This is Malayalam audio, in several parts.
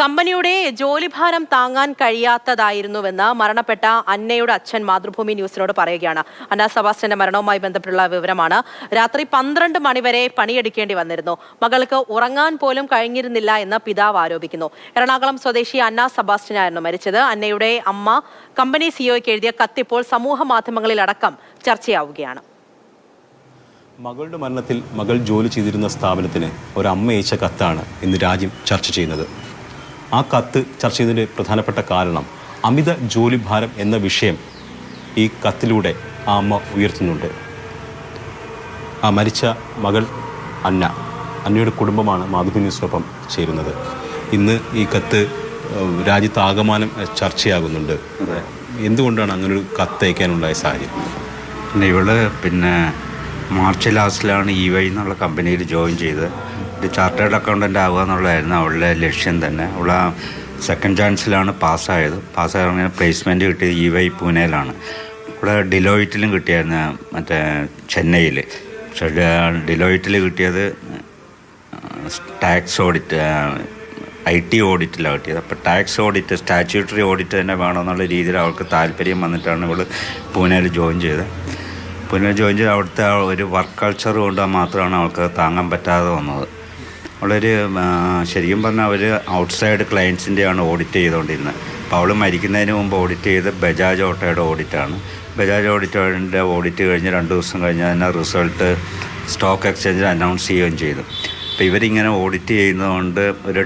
കമ്പനിയുടെ ജോലിഭാരം താങ്ങാൻ കഴിയാത്തതായിരുന്നുവെന്ന് മരണപ്പെട്ട അന്നയുടെ അച്ഛൻ മാതൃഭൂമി ന്യൂസിനോട് പറയുകയാണ്. അന്ന സബാസ്റ്റന്റെ മരണവുമായി ബന്ധപ്പെട്ടുള്ള വിവരമാണ്. രാത്രി പന്ത്രണ്ട് മണിവരെ പണിയെടുക്കേണ്ടി വന്നിരുന്നു. മകൾക്ക് ഉറങ്ങാൻ പോലും കഴിഞ്ഞിരുന്നില്ല എന്ന് പിതാവ് ആരോപിക്കുന്നു. എറണാകുളം സ്വദേശി അന്ന സബാസ്റ്റിനായിരുന്നു മരിച്ചത്. അന്നയുടെ അമ്മ കമ്പനി സിഇഒയ്ക്ക് എഴുതിയ കത്തിപ്പോൾ സമൂഹ മാധ്യമങ്ങളിലടക്കം ചർച്ചയാവുകയാണ്. മകളുടെ മരണത്തിൽ മകൾ ജോലി ചെയ്തിരുന്ന സ്ഥാപനത്തിന് ഒരമ്മ അയച്ച കത്താണ് ഇന്ന് രാജ്യം ചർച്ച ചെയ്യുന്നത്. ആ കത്ത് ചർച്ച ചെയ്തതിന്റെ പ്രധാനപ്പെട്ട കാരണം അമിത ജോലിഭാരം എന്ന വിഷയം ഈ കത്തിലൂടെ ആ അമ്മ ഉയർത്തുന്നുണ്ട്. ആ മരിച്ച മകൾ അന്ന അന്നയുടെ കുടുംബമാണ് മാധുരി ന്യൂസിനൊപ്പം ചേരുന്നത്. ഇന്ന് ഈ കത്ത് രാജ്യത്ത് രാജ്യത്താകമാനം ചർച്ചയാകുന്നുണ്ട്. എന്തുകൊണ്ടാണ് അങ്ങനൊരു കത്തയക്കാനുണ്ടായ സാഹചര്യം? പിന്നെ ഇവൾ പിന്നെ മാർച്ച് ലാസ്റ്റിലാണ് ഇ വൈ എന്നുള്ള കമ്പനിയിൽ ജോയിൻ ചെയ്ത് ഒരു ചാർട്ടേഡ് അക്കൗണ്ടന്റ് ആവുക എന്നുള്ളതായിരുന്നു അവളുടെ ലക്ഷ്യം തന്നെ. അവൾ ആ സെക്കൻഡ് ചാൻസിലാണ് പാസ്സായത്. പാസ്സായ പ്ലേസ്മെന്റ് കിട്ടിയത് ഇ വൈ പൂനെയിലാണ്. ഇവിടെ ഡിലോയിറ്റിലും കിട്ടിയായിരുന്നു മറ്റേ ചെന്നൈയിൽ പക്ഷേ ഡിലോയിറ്റിൽ കിട്ടിയത് ടാക്സ് ഓഡിറ്റ് ഐ ടി ഓഡിറ്റിലാണ് കിട്ടിയത്. അപ്പോൾ ടാക്സ് ഓഡിറ്റ് സ്റ്റാറ്റ്യൂട്ടറി ഓഡിറ്റ് തന്നെ വേണമെന്നുള്ള രീതിയിൽ അവൾക്ക് താല്പര്യം വന്നിട്ടാണ് ഇവൾ പൂനെയിൽ ജോയിൻ ചെയ്തത്. പൂനെയിൽ ജോയിൻ ചെയ്ത് അവിടുത്തെ ഒരു വർക്ക് കൾച്ചർ കൊണ്ട് മാത്രമാണ് അവൾക്ക് താങ്ങാൻ പറ്റാതെ വന്നത്. അവളൊരു ശരിക്കും പറഞ്ഞാൽ അവർ ഔട്ട്സൈഡ് ക്ലയൻസിന്റെയാണ് ഓഡിറ്റ് ചെയ്തുകൊണ്ടിരുന്നത് അപ്പോൾ അവൾ മരിക്കുന്നതിന് മുമ്പ് ഓഡിറ്റ് ചെയ്ത് ബജാജ് ഓട്ടോയുടെ ഓഡിറ്റാണ് ബജാജ് ഓഡിറ്റോയുടെ ഓഡിറ്റ് കഴിഞ്ഞ് രണ്ട് ദിവസം കഴിഞ്ഞ് അതിന്റെ റിസൾട്ട് സ്റ്റോക്ക് എക്സ്ചേഞ്ചിൽ അനൗൺസ് ചെയ്യുകയും ചെയ്തു. അപ്പോൾ ഇവരിങ്ങനെ ഓഡിറ്റ് ചെയ്യുന്നതുകൊണ്ട് ഒരു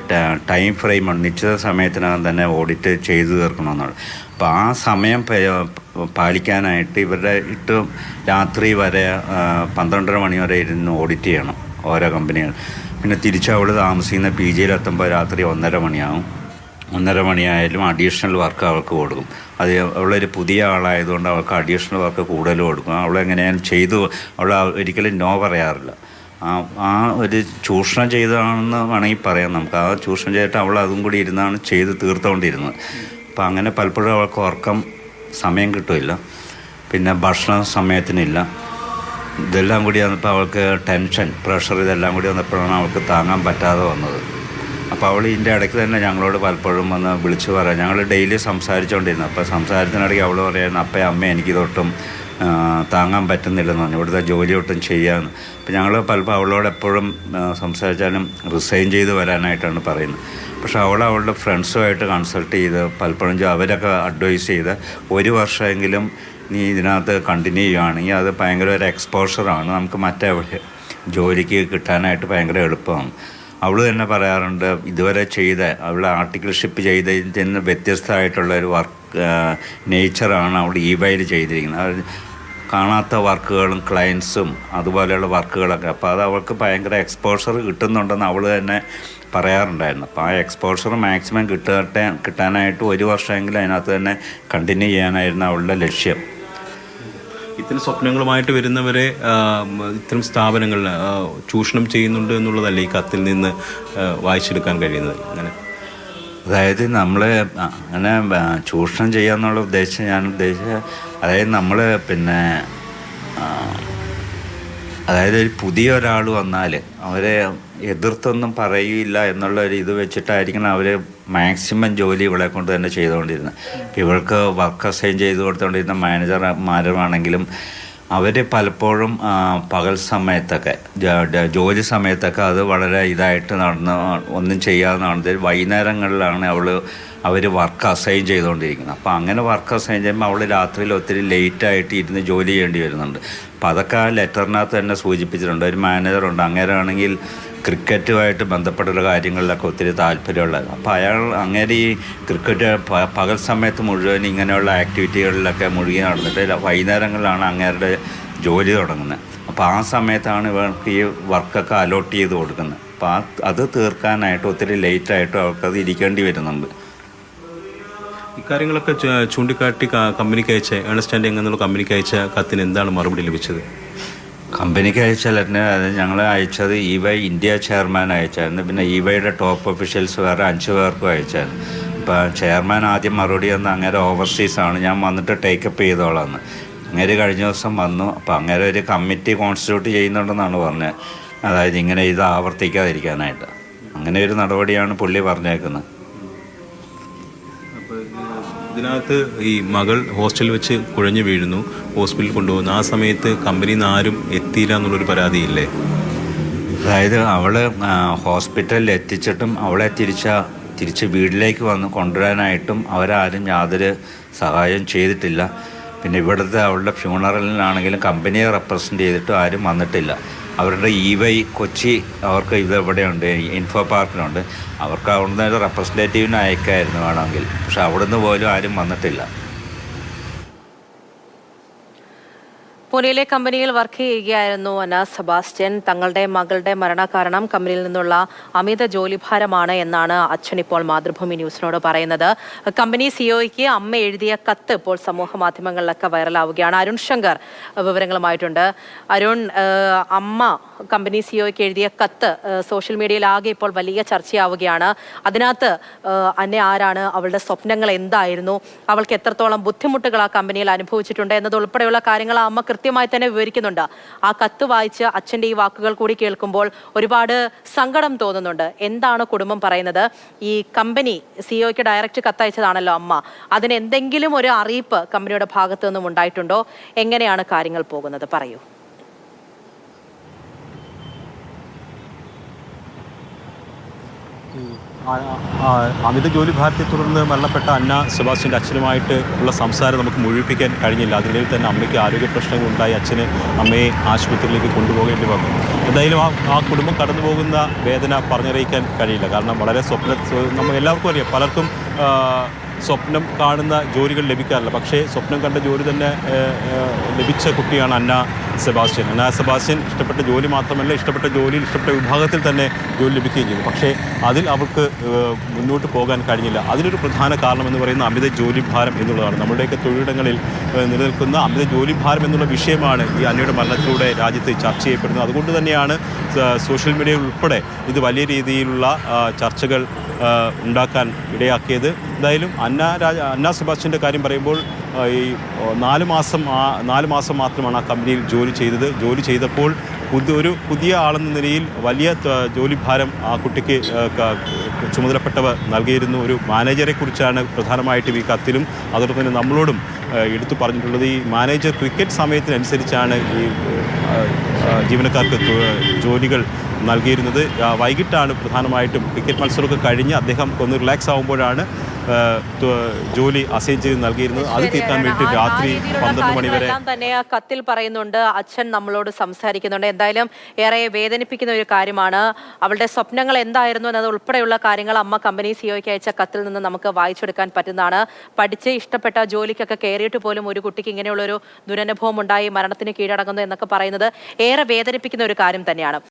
ടൈം ഫ്രെയിം നിശ്ചിത സമയത്തിനകം തന്നെ ഓഡിറ്റ് ചെയ്തു തീർക്കണമെന്നുള്ളത് അപ്പോൾ ആ സമയം പാലിക്കാനായിട്ട് ഇവരുടെ ഇട്ട് രാത്രി വരെ പന്ത്രണ്ടര മണി വരെ ഇരുന്ന് ഓഡിറ്റ് ചെയ്യണം ഓരോ കമ്പനികൾ പിന്നെ തിരിച്ച് അവൾ താമസിക്കുന്ന പി ജിയിലെത്തുമ്പോൾ രാത്രി ഒന്നര മണിയാവും. ഒന്നര മണിയായാലും അഡീഷണൽ വർക്ക് അവൾക്ക് കൊടുക്കും. അത് അവളൊരു പുതിയ ആളായതുകൊണ്ട് അവൾക്ക് അഡീഷണൽ വർക്ക് കൂടുതൽ കൊടുക്കും. അവളെങ്ങനെയാണ് ചെയ്തു അവൾ ഒരിക്കലും നോ പറയാറില്ല. ആ ആ ഒരു ചൂഷണം ചെയ്തതാണെന്ന് വേണമെങ്കിൽ പറയാം നമുക്ക്. ആ ചൂഷണം ചെയ്തിട്ട് അവൾ അതും കൂടി ഇരുന്നാണ് ചെയ്ത് തീർത്തുകൊണ്ടിരുന്നത് അപ്പം അങ്ങനെ പലപ്പോഴും അവൾക്ക് ഉറക്കം സമയം കിട്ടില്ല. പിന്നെ ഭക്ഷണം സമയത്തിനില്ല. ഇതെല്ലാം കൂടി വന്നപ്പോൾ അവൾക്ക് ടെൻഷൻ പ്രഷർ ഇതെല്ലാം കൂടി വന്നപ്പോഴാണ് അവൾക്ക് താങ്ങാൻ പറ്റാതെ വന്നത്. അപ്പോൾ അവൾ ഇതിന്റെ ഇടയ്ക്ക് തന്നെ ഞങ്ങളോട് പലപ്പോഴും വന്ന് വിളിച്ചു പറയാം. ഞങ്ങൾ ഡെയിലി സംസാരിച്ചുകൊണ്ടിരുന്നു. അപ്പോൾ സംസാരത്തിനിടയ്ക്ക് അവൾ പറയുന്നു അപ്പം അമ്മ എനിക്ക് തൊട്ടും താങ്ങാൻ പറ്റുന്നില്ലെന്ന് പറഞ്ഞു. ഇവിടുത്തെ ജോലി ഒട്ടും ചെയ്യാമെന്ന് അപ്പം ഞങ്ങൾ പലപ്പോൾ അവളോട് എപ്പോഴും സംസാരിച്ചാലും റിസൈൻ ചെയ്ത് വരാനായിട്ടാണ് പറയുന്നത്. പക്ഷെ അവൾ അവളുടെ ഫ്രണ്ട്സുമായിട്ട് കൺസൾട്ട് ചെയ്ത് പലപ്പോഴും അവരൊക്കെ അഡ്വൈസ് ചെയ്ത് ഒരു വർഷമെങ്കിലും നീ ഇതിനകത്ത് കണ്ടിന്യൂ ചെയ്യുകയാണെങ്കിൽ അത് ഭയങ്കര ഒരു എക്സ്പോഷറാണ് നമുക്ക് മറ്റെവിടെ ജോലിക്ക് കിട്ടാനായിട്ട് ഭയങ്കര എളുപ്പമാണ്. അവൾ തന്നെ പറയാറുണ്ട് ഇതുവരെ ചെയ്ത അവൾ ആർട്ടിക്കിൾഷിപ്പ് ചെയ്തതിൽ നിന്ന് വ്യത്യസ്തമായിട്ടുള്ള ഒരു വർക്ക് നേച്ചറാണ് അവൾ ഇ വൈയിൽ ചെയ്തിരിക്കുന്നത്. കാണാത്ത വർക്കുകളും ക്ലയൻസും അതുപോലെയുള്ള വർക്കുകളൊക്കെ. അപ്പോൾ അത് അവൾക്ക് ഭയങ്കര എക്സ്പോഷർ കിട്ടുന്നുണ്ടെന്ന് അവൾ തന്നെ പറയാറുണ്ടായിരുന്നു. അപ്പോൾ ആ എക്സ്പോഷർ മാക്സിമം കിട്ടട്ടെ കിട്ടാനായിട്ട് ഒരു വർഷമെങ്കിലും അതിനകത്ത് തന്നെ കണ്ടിന്യൂ ചെയ്യാനായിരുന്നു അവളുടെ ലക്ഷ്യം. ഇത്തരം സ്വപ്നങ്ങളുമായിട്ട് വരുന്നവരെ ഇത്തരം സ്ഥാപനങ്ങളിൽ ചൂഷണം ചെയ്യുന്നുണ്ട് എന്നുള്ളതല്ല ഈ കത്തിൽ നിന്ന് വായിച്ചെടുക്കാൻ കഴിയുന്നത്? അങ്ങനെ. അതായത് നമ്മൾ അങ്ങനെ ചൂഷണം ചെയ്യാന്നുള്ള ഉദ്ദേശം ഞാൻ ഉദ്ദേശിച്ച അതായത് നമ്മൾ പിന്നെ അതായത് ഒരു പുതിയ ഒരാൾ വന്നാൽ അവരെ എതിർത്തൊന്നും പറയില്ല എന്നുള്ള ഒരു ഇത് വെച്ചിട്ടായിരിക്കണം അവർ മാക്സിമം ജോലി ഇവളെ കൊണ്ട് തന്നെ ചെയ്തുകൊണ്ടിരുന്നത് ഇവൾക്ക് വർക്ക് അസൈൻ ചെയ്ത് കൊടുത്തുകൊണ്ടിരുന്ന മാനേജർമാരുമാണെങ്കിലും അവർ പലപ്പോഴും പകൽ സമയത്തൊക്കെ ജോലി സമയത്തൊക്കെ അത് വളരെ ഇതായിട്ട് നടന്ന് ഒന്നും ചെയ്യാതെ നടന്നത് വൈകുന്നേരങ്ങളിലാണ് അവൾ അവർ വർക്ക് അസൈൻ ചെയ്തുകൊണ്ടിരിക്കുന്നത്. അപ്പോൾ അങ്ങനെ വർക്ക് അസൈൻ ചെയ്യുമ്പോൾ അവൾ രാത്രിയിൽ ഒത്തിരി ലേറ്റായിട്ട് ഇരുന്ന് ജോലി ചെയ്യേണ്ടി വരുന്നുണ്ട്. അപ്പോൾ അതൊക്കെ ആ ലെറ്ററിനകത്ത് തന്നെ സൂചിപ്പിച്ചിട്ടുണ്ട്. ഒരു മാനേജറുണ്ട് അങ്ങേരാണെങ്കിൽ ക്രിക്കറ്റുമായിട്ട് ബന്ധപ്പെട്ടുള്ള കാര്യങ്ങളിലൊക്കെ ഒത്തിരി താല്പര്യമുള്ളത്. അപ്പോൾ അയാൾ അങ്ങനെ ഈ ക്രിക്കറ്റ് പകൽ സമയത്ത് മുഴുവൻ ഇങ്ങനെയുള്ള ആക്ടിവിറ്റികളിലൊക്കെ മുഴുകി നടന്നിട്ട് വൈകുന്നേരങ്ങളിലാണ് അങ്ങേരുടെ ജോലി തുടങ്ങുന്നത്. അപ്പോൾ ആ സമയത്താണ് ഇവർക്ക് ഈ വർക്കൊക്കെ അലോട്ട് ചെയ്ത് കൊടുക്കുന്നത്. അപ്പോൾ ആ അത് തീർക്കാനായിട്ട് ഒത്തിരി ലേറ്റായിട്ട് അവർക്കത് ഇരിക്കേണ്ടി വരുന്നുണ്ട്. ഇക്കാര്യങ്ങളൊക്കെ ചൂണ്ടിക്കാട്ടി കമ്പനിക്ക് അയച്ച ഏണസ്റ്റ് എന്നുള്ള കമ്പനിക്ക് അയച്ച കത്തിന് എന്താണ് മറുപടി ലഭിച്ചത്? കമ്പനിക്ക് അയച്ച ലെറ്ററിന് അത് ഞങ്ങൾ അയച്ചത് ഇ വൈ ഇന്ത്യ ചെയർമാൻ അയച്ചായിരുന്നു. പിന്നെ ഇ വൈയുടെ ടോപ്പ് ഒഫീഷ്യൽസ് വേറെ അഞ്ച് പേർക്കും അയച്ചായിരുന്നു. ഇപ്പം ചെയർമാൻ ആദ്യം മറുപടി തന്ന അങ്ങനെ ഓവർസീസാണ് ഞാൻ വന്നിട്ട് ടേക്കപ്പ് ചെയ്തോളാന്ന്. അങ്ങനെ കഴിഞ്ഞ ദിവസം വന്നു. അപ്പോൾ അങ്ങനെ ഒരു കമ്മിറ്റി കോൺസ്റ്റിറ്റ്യൂട്ട് ചെയ്യുന്നുണ്ടെന്നാണ് പറഞ്ഞത്. അതായത് ഇങ്ങനെ ഇത് ആവർത്തിക്കാതിരിക്കാനായിട്ട്. അങ്ങനെ ഒരു നടപടിയാണ് പുള്ളി പറഞ്ഞേക്കുന്നത്. ഇതിനകത്ത് ഈ മകൾ ഹോസ്റ്റലിൽ വെച്ച് കുഴഞ്ഞു വീഴുന്നു. ഹോസ്പിറ്റലിൽ കൊണ്ടുപോകുന്നു. ആ സമയത്ത് കമ്പനിയിൽ നിന്ന് ആരും എത്തിയില്ല എന്നുള്ളൊരു പരാതിയില്ലേ? അതായത് അവൾ ഹോസ്പിറ്റലിൽ എത്തിച്ചിട്ടും അവളെ തിരിച്ച തിരിച്ച് വീട്ടിലേക്ക് വന്ന് കൊണ്ടുവരാനായിട്ടും അവരാരും യാതൊരു സഹായം ചെയ്തിട്ടില്ല. പിന്നെ ഇവിടുത്തെ അവളുടെ ഫ്യൂണറലിനാണെങ്കിലും കമ്പനിയെ റെപ്രസെന്റ് ചെയ്തിട്ടും ആരും വന്നിട്ടില്ല. അവരുടെ ഇ വൈ കൊച്ചി അവർക്ക് ഇതെവിടെയുണ്ട് ഇൻഫോ പാർക്കിലുണ്ട് അവർക്ക് അവിടുന്ന് റെപ്രസെന്റേറ്റീവിനെ അയക്കായിരുന്നു വേണമെങ്കിൽ. പക്ഷെ അവിടുന്ന് പോലും ആരും വന്നിട്ടില്ല. പൂനെയിലെ കമ്പനിയിൽ വർക്ക് ചെയ്യുകയായിരുന്നു അന സെബാസ്റ്റ്യൻ. തങ്ങളുടെ മകളുടെ മരണകാരണം കമ്പനിയിൽ നിന്നുള്ള അമിത ജോലിഭാരമാണ് എന്നാണ് അച്ഛൻ ഇപ്പോൾ മാതൃഭൂമി ന്യൂസിനോട് പറയുന്നത്. കമ്പനി സിഒയ്ക്ക് അമ്മ എഴുതിയ കത്ത് ഇപ്പോൾ സമൂഹ മാധ്യമങ്ങളിലൊക്കെ വൈറലാവുകയാണ്. അരുൺ ശങ്കർ വിവരങ്ങളുമായിട്ടുണ്ട്. അരുൺ അമ്മ കമ്പനി സിഒയ്ക്ക് എഴുതിയ കത്ത് സോഷ്യൽ മീഡിയയിൽ ആകെ ഇപ്പോൾ വലിയ ചർച്ചയാവുകയാണ്. അതിനകത്ത് അന്നെ ആരാണ് അവളുടെ സ്വപ്നങ്ങൾ എന്തായിരുന്നു അവൾക്ക് എത്രത്തോളം ബുദ്ധിമുട്ടുകൾ ആ കമ്പനിയിൽ അനുഭവിച്ചിട്ടുണ്ട് എന്നതുൾപ്പെടെയുള്ള കാര്യങ്ങൾ ആ അമ്മ കൃത്യമായി തന്നെ വിവരിക്കുന്നുണ്ട്. ആ കത്ത് വായിച്ച് അച്ഛന്റെ ഈ വാക്കുകൾ കൂടി കേൾക്കുമ്പോൾ ഒരുപാട് സങ്കടം തോന്നുന്നുണ്ട്. എന്താണ് കുടുംബം പറയുന്നത്? ഈ കമ്പനി സിഇഒക്ക് ഡയറക്റ്റ് കത്തയച്ചതാണല്ലോ അമ്മ. അതിന് എന്തെങ്കിലും ഒരു അറിയിപ്പ് കമ്പനിയുടെ ഭാഗത്തു നിന്നും ഉണ്ടായിട്ടുണ്ടോ? എങ്ങനെയാണ് കാര്യങ്ങൾ പോകുന്നത്? പറയൂ. ആ- അമിത ജോലി ഭാരത്തെ തുടർന്ന് മരണപ്പെട്ട അന്ന സെബാസ്റ്റ്യന്റെ അച്ഛനുമായിട്ട് ഉള്ള സംസാരം നമുക്ക് മുഴുവിപ്പിക്കാൻ കഴിഞ്ഞില്ല. അതിനിടയിൽ തന്നെ അമ്മയ്ക്ക് ആരോഗ്യ പ്രശ്നങ്ങളുണ്ടായി. അച്ഛന് അമ്മയെ ആശുപത്രിയിലേക്ക് കൊണ്ടുപോകേണ്ടി വന്നു. എന്തായാലും ആ ആ കുടുംബം കടന്നു പോകുന്ന വേദന പറഞ്ഞറിയിക്കാൻ കഴിയില്ല. കാരണം വളരെ സ്വപ്ന നമ്മൾ എല്ലാവർക്കും അറിയാം. പലർക്കും സ്വപ്നം കാണുന്ന ജോലികൾ ലഭിക്കാറില്ല. പക്ഷേ സ്വപ്നം കണ്ട ജോലി തന്നെ ലഭിച്ച കുട്ടിയാണ് അന്ന സെബാസ്റ്റ്യൻ. അന്ന സെബാസ്റ്റ്യൻ ഇഷ്ടപ്പെട്ട ജോലി മാത്രമല്ല ഇഷ്ടപ്പെട്ട ജോലിയിൽ ഇഷ്ടപ്പെട്ട വിഭാഗത്തിൽ തന്നെ ജോലി ലഭിക്കുകയും ചെയ്തു. പക്ഷേ അതിൽ അവർക്ക് മുന്നോട്ട് പോകാൻ കഴിഞ്ഞില്ല. അതിനൊരു പ്രധാന കാരണം എന്ന് പറയുന്ന അമിത ജോലി ഭാരം എന്നുള്ളതാണ്. നമ്മുടെയൊക്കെ തൊഴിലിടങ്ങളിൽ നിലനിൽക്കുന്ന അമിത ജോലി ഭാരം എന്നുള്ള വിഷയമാണ് ഈ അന്നയുടെ മരണത്തിലൂടെ രാജ്യത്ത് ചർച്ച ചെയ്യപ്പെടുന്നത്. അതുകൊണ്ട് തന്നെയാണ് സോഷ്യൽ മീഡിയ ഉൾപ്പെടെ ഇത് വലിയ രീതിയിലുള്ള ചർച്ചകൾ ഉണ്ടാക്കാൻ ഇടയാക്കിയത്. എന്തായാലും അന്ന രാജ അന്ന സുഭാഷിന്റെ കാര്യം പറയുമ്പോൾ ഈ നാല് മാസം ആ നാല് മാസം മാത്രമാണ് ആ കമ്പനിയിൽ ജോലി ചെയ്തത്. ജോലി ചെയ്തപ്പോൾ പുതിയ ഒരു പുതിയ ആളെന്ന നിലയിൽ വലിയ ജോലി ജോലിഭാരം ആ കുട്ടിക്ക് ചുമതലപ്പെട്ടവ നൽകിയിരുന്നു. ഒരു മാനേജറെ കുറിച്ചാണ് പ്രധാനമായിട്ടും ഈ കത്തിലും അതോടൊപ്പം തന്നെ നമ്മളോടും എടുത്തു പറഞ്ഞിട്ടുള്ളത്. ഈ മാനേജർ ക്രിക്കറ്റ് സമയത്തിനനുസരിച്ചാണ് ഈ ജീവനക്കാർക്ക് ജോലികൾ നൽകിയിരുന്നത്. വൈകിട്ടാണ് പ്രധാനമായിട്ടും ക്രിക്കറ്റ് മത്സരമൊക്കെ കഴിഞ്ഞ് അദ്ദേഹം ഒന്ന് റിലാക്സ് ആകുമ്പോഴാണ് ജോലി അസൈൻ ചെയ്ത് നൽകിയിരുന്നത്. അത് തീർക്കാൻ വേണ്ടി രാത്രി പന്ത്രണ്ട് മണി വരെ തന്നെ ആ കത്തിൽ പറയുന്നുണ്ട്. അച്ഛൻ നമ്മളോട് സംസാരിക്കുന്നുണ്ട്. എന്തായാലും ഏറെ വേദനിപ്പിക്കുന്ന ഒരു കാര്യമാണ്. അവളുടെ സ്വപ്നങ്ങൾ എന്തായിരുന്നു എന്നത് ഉൾപ്പെടെയുള്ള കാര്യങ്ങൾ അമ്മ കമ്പനി സിഒയ്ക്ക് അയച്ച കത്തിൽ നിന്ന് നമുക്ക് വായിച്ചെടുക്കാൻ പറ്റുന്നതാണ്. പഠിച്ച് ഇഷ്ടപ്പെട്ട ജോലിക്കൊക്കെ കയറിയിട്ട് പോലും ഒരു കുട്ടിക്ക് ഇങ്ങനെയുള്ളൊരു ദുരനുഭവം ഉണ്ടായി മരണത്തിന് കീഴടങ്ങുന്നു എന്നൊക്കെ പറയുന്നത് ഏറെ വേദനിപ്പിക്കുന്ന ഒരു കാര്യം തന്നെയാണ്.